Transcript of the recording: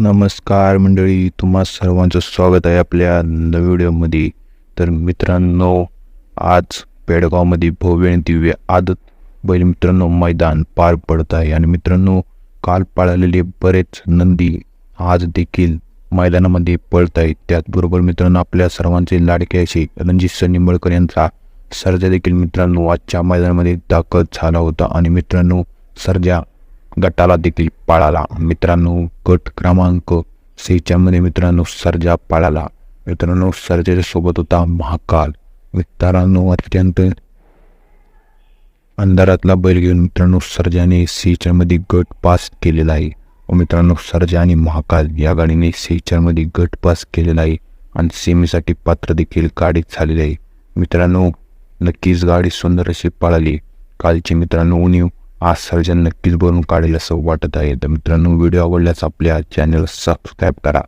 नमस्कार मंडळी तुम्हा सर्वांचं स्वागत आहे आपल्या नव्या व्हिडिओमध्ये. तर मित्रांनो आज पेडगावमध्ये भव्य आणि दिव्य आदत बैल मित्रांनो मैदान पार पडत आहे. आणि मित्रांनो काल पाळलेले बरेच नंदी आज देखील मैदानामध्ये पळत आहेत. त्याचबरोबर मित्रांनो आपल्या सर्वांचे लाडके असे रणजित सनिंबळकर यांचा सर्जा देखील मित्रांनो आजच्या मैदानामध्ये दाखल झाला होता. आणि मित्रांनो सर्जा गटाला देखील पाळाला. मित्रांनो गट क्रमांक सेच्यामध्ये मित्रांनो सर्जा पाळाला. मित्रांनो सर्जाच्या सोबत होता महाकाल. मित्रांनो अत्यंत अंधारातला बैल घेऊन मित्रांनो सर्जाने सेचरमध्ये गट पास केलेला आहे. व मित्रांनो सर्जा आणि महाकाल या गाडीने सेचरमध्ये गट पास केलेला आहे आणि सेमीसाठी पात्र देखील गाडीत झालेले आहे. मित्रांनो नक्कीच गाडी सुंदर अशी पळाली. कालची मित्रांनो उणीव आज सर्जन नक्कीच भरून काढेल असं वाटत आहे. तर मित्रांनो व्हिडिओ आवडल्यास आपल्या चॅनल सबस्क्राईब करा.